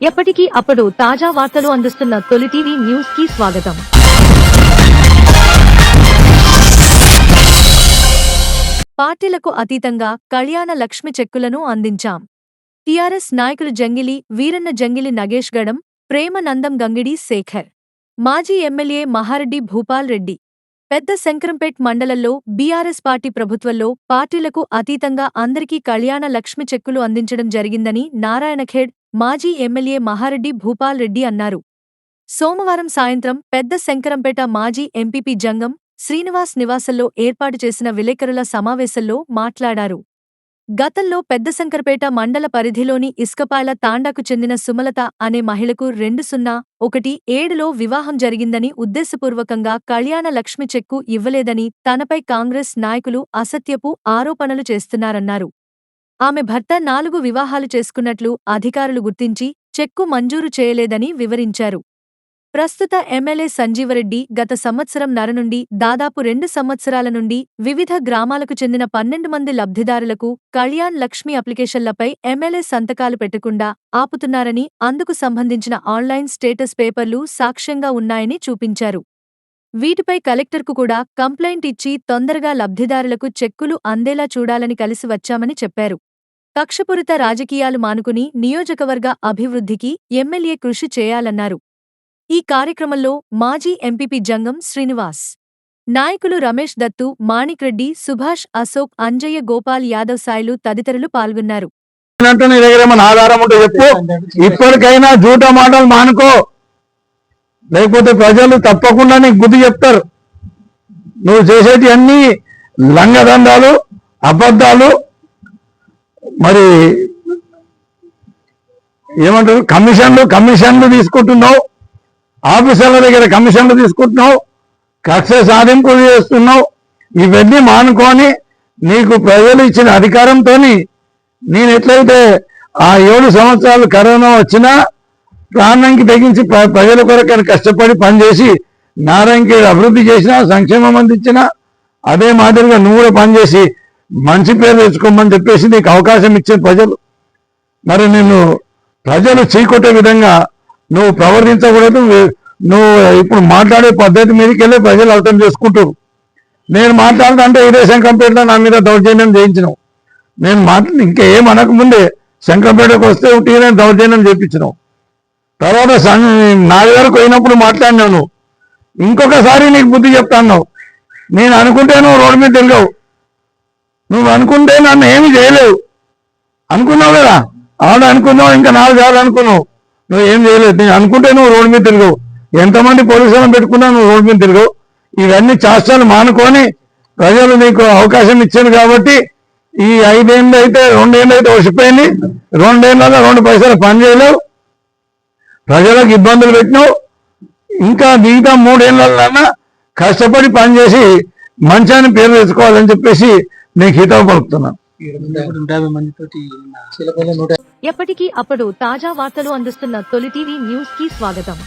ఎప్పటికీ అప్పుడు తాజా వార్తలు అందిస్తున్న తొలి టీవీ న్యూస్కి స్వాగతం. పార్టీలకు అతీతంగా కళ్యాణ లక్ష్మి చెక్కులను అందించాం. టిఆర్ఎస్ నాయకులు జంగిలి వీరన్న జంగిలి నగేష్ గడం ప్రేమనందం గంగిడి శేఖర్ మాజీ ఎమ్మెల్యే మహారెడ్డి భూపాల్ రెడ్డి. పెద్ద శంకరంపేట్ మండలంలో బీఆర్ఎస్ పార్టీ ప్రభుత్వంలో పార్టీలకు అతీతంగా అందరికీ కళ్యాణ లక్ష్మి చెక్కులు అందించడం జరిగిందని నారాయణఖేడ్ మాజీ ఎమ్మెల్యే మహారెడ్డి భూపాల్ రెడ్డి అన్నారు. సోమవారం సాయంత్రం పెద్ద శంకరంపేట మాజీ ఎంపీపీ జంగం శ్రీనివాస్ నివాసంలో ఏర్పాటు చేసిన విలేకరుల సమావేశంలో మాట్లాడారు. గతంలో పెద్దశంకరపేట మండల పరిధిలోని ఇసుకపాయల తాండాకు చెందిన సుమలత అనే మహిళకు రెండు సున్నా ఒకటి ఏడులో వివాహం జరిగిందని ఉద్దేశపూర్వకంగా కళ్యాణ లక్ష్మి చెక్కు ఇవ్వలేదని తనపై కాంగ్రెస్ నాయకులు అసత్యపు ఆరోపణలు చేస్తున్నారన్నారు. ఆమె భర్త నాలుగు వివాహాలు చేసుకున్నట్లు అధికారులు గుర్తించి చెక్కు మంజూరు చేయలేదని వివరించారు. ప్రస్తుత ఎమ్మెల్యే సంజీవరెడ్డి గత సంవత్సరం నర నుండి దాదాపు రెండు సంవత్సరాల నుండి వివిధ గ్రామాలకు చెందిన పన్నెండు మంది లబ్ధిదారులకు కళ్యాణ్ లక్ష్మి అప్లికేషన్లపై ఎమ్మెల్యే సంతకాలు పెట్టకుండా ఆపుతున్నారని అందుకు సంబంధించిన ఆన్లైన్ స్టేటస్ పేపర్లు సాక్ష్యంగా ఉన్నాయని చూపించారు. వీటిపై కలెక్టర్కు కూడా కంప్లైంట్ ఇచ్చి తొందరగా లబ్ధిదారులకు చెక్కులు అందేలా చూడాలని కలిసి వచ్చామని చెప్పారు. కక్షపూరిత రాజకీయాలు మానుకుని నియోజకవర్గ అభివృద్ధికి ఎమ్మెల్యే కృషి చేయాలన్నారు. ఈ కార్యక్రమంలో మాజీ ఎంపీపీ జంగం శ్రీనివాస్ నాయకులు రమేష్ దత్తు మాణిక్ రెడ్డి సుభాష్ అశోక్ అంజయ్య గోపాల్ యాదవ్ సాయిలు తదితరులు పాల్గొన్నారు. ఇప్పటికైనా జూట మాటలు మానుకో. లేకపోతే ప్రజలు తప్పకుండా నీకు గుర్తు చెప్తారు. నువ్వు చేసేటి అన్ని లంగదండాలు అబద్ధాలు మరి ఏమంటారు? కమిషన్లు కమిషన్లు తీసుకుంటున్నావు. ఆఫీసర్ల దగ్గర కమిషన్లు తీసుకుంటున్నావు. కక్ష సాధింపులు చేస్తున్నావు. ఇవన్నీ మానుకొని నీకు ప్రజలు ఇచ్చిన అధికారంతో నేను ఎట్లయితే ఆ ఏడు సంవత్సరాలు కరోనా వచ్చినా ప్రాణానికి తెగించి ప్ర- ప్రజల కొరకు కష్టపడి పనిచేసి నారాయణకి అభివృద్ధి చేసినా సంక్షేమం అందించినా అదే మాదిరిగా నువ్వు కూడా పనిచేసి మంచి పేరు తెచ్చుకోమని చెప్పేసి నీకు అవకాశం ఇచ్చే ప్రజలు. మరి నిన్ను ప్రజలు చీకొట్టే విధంగా నువ్వు ప్రవర్తించకూడదు నువ్వు ఇప్పుడు మాట్లాడే పద్ధతి మీదకి వెళ్ళి ప్రజలు అర్థం చేసుకుంటారు నేను మాట్లాడుతుంటే ఇదే శంకరంపేటలో నా మీద దౌర్జన్యం చేయించినావు. నేను మాట్లా ఇంకా ఏం అనకముందే శంకంపేటకు వస్తే ఉట్టిగానే దౌర్జన్యం చేయించినావు. తర్వాత నా నాన్నగారికి పోయినప్పుడు మాట్లాడినాను. ఇంకొకసారి నీకు బుద్ధి చెప్తాను. నేను అనుకుంటే నువ్వు రోడ్డు మీద తిరగవు. నువ్వు అనుకుంటే నన్ను ఏమి చేయలేవు. అనుకున్నావు కదా? ఆవిడ అనుకున్నావు ఇంకా నాలుగు సార్లు అనుకున్నావు. నువ్వు ఏం చేయలేదు నేను అనుకుంటే నువ్వు రోడ్డు మీద తిరగవు. ఎంతమంది పోలీసులను పెట్టుకున్నా నువ్వు రోడ్డు మీద తిరగవు. ఇవన్నీ చేస్తాను మానుకొని ప్రజలు నీకు అవకాశం ఇచ్చారు కాబట్టి ఈ ఐదేళ్ళు అయితే రెండేళ్ళు అయితే వచ్చిపోయింది రెండేళ్ళలో రెండు పైసలు పని చేయలేవు. ప్రజలకు ఇబ్బందులు పెట్టినావు. ఇంకా మిగతా మూడేళ్ళన్నా కష్టపడి పనిచేసి మంచాన్ని పేరు తెచ్చుకోవాలని చెప్పేసి నీకు హితం పలుకుతున్నాను ఎప్పటికీ అప్పుడు తాజా వార్తలు అందిస్తున్న తొలి టీవీ న్యూస్కి స్వాగతం.